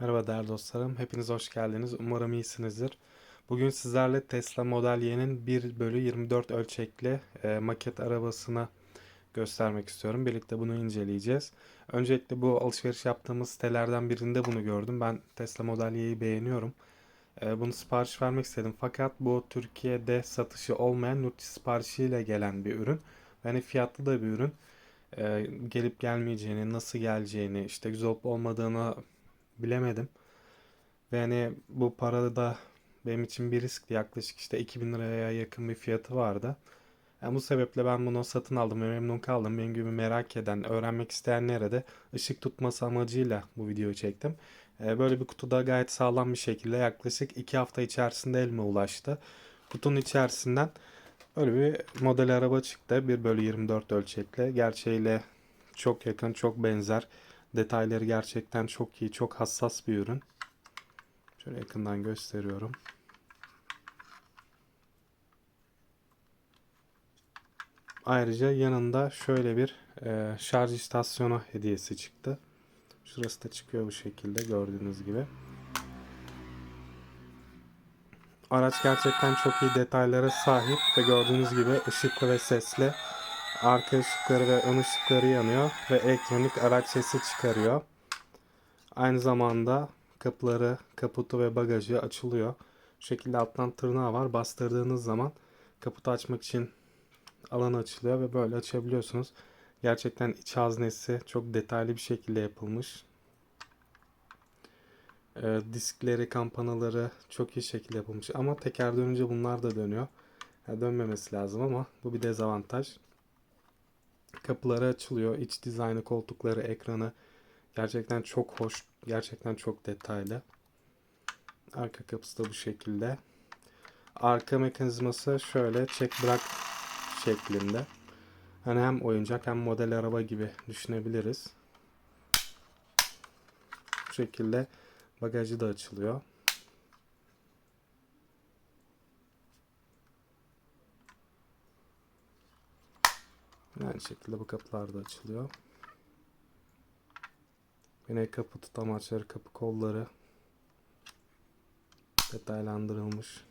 Merhaba değerli dostlarım. Hepiniz hoş geldiniz. Umarım iyisinizdir. Bugün sizlerle Tesla Model Y'nin 1 bölü 24 ölçekli e, maket arabasını göstermek istiyorum. Birlikte bunu inceleyeceğiz. Öncelikle bu alışveriş yaptığımız sitelerden birinde bunu gördüm. Ben Tesla Model Y'yi beğeniyorum. E, bunu sipariş vermek istedim. Fakat bu Türkiye'de satışı olmayan yurt dışı siparişiyle gelen bir ürün. Yani fiyatlı da bir ürün. E, gelip gelmeyeceğini, nasıl geleceğini, işte güzel olup olmadığını bilemedim. Ve hani bu para da benim için bir riskti. Yaklaşık işte 2000 liraya yakın bir fiyatı vardı. Yani bu sebeple ben bunu satın aldım ve memnun kaldım. Benim gibi merak eden, öğrenmek isteyenlere de ışık tutması amacıyla bu videoyu çektim. Ee, Böyle bir kutuda gayet sağlam bir şekilde yaklaşık 2 hafta içerisinde elime ulaştı. Kutunun içerisinden böyle bir model araba çıktı. 1 bölü 24 ölçekli. Gerçeğiyle çok yakın, çok benzer. Detayları gerçekten çok iyi, çok hassas bir ürün. Şöyle yakından gösteriyorum. Ayrıca yanında şöyle bir e, şarj istasyonu hediyesi çıktı. Şurası da çıkıyor bu şekilde gördüğünüz gibi. Araç gerçekten çok iyi detaylara sahip ve gördüğünüz gibi ışıklı ve sesli. Arka ışıkları ve ön ışıkları yanıyor ve elektronik araç sesi çıkarıyor. Aynı zamanda kapıları, kaputu ve bagajı açılıyor. Şu şekilde alttan tırnağı var. Bastırdığınız zaman kaputu açmak için alan açılıyor ve böyle açabiliyorsunuz. Gerçekten iç haznesi çok detaylı bir şekilde yapılmış. Ee, diskleri, kampanaları çok iyi şekilde yapılmış. Ama teker dönünce bunlar da dönüyor. Yani dönmemesi lazım ama bu bir dezavantaj. Kapıları açılıyor. İç dizaynı, koltukları, ekranı gerçekten çok hoş. Gerçekten çok detaylı. Arka kapısı da bu şekilde. Arka mekanizması şöyle çek bırak şeklinde. Hani hem oyuncak hem model araba gibi düşünebiliriz. Bu şekilde bagajı da açılıyor. Aynı şekilde bu kapılar da açılıyor. Yine kapı tutamaçları, kapı kolları detaylandırılmış.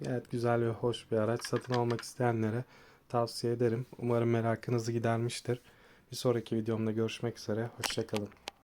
Gayet güzel ve hoş bir araç. Satın almak isteyenlere tavsiye ederim. Umarım merakınızı gidermiştir. Bir sonraki videomda görüşmek üzere. Hoşçakalın.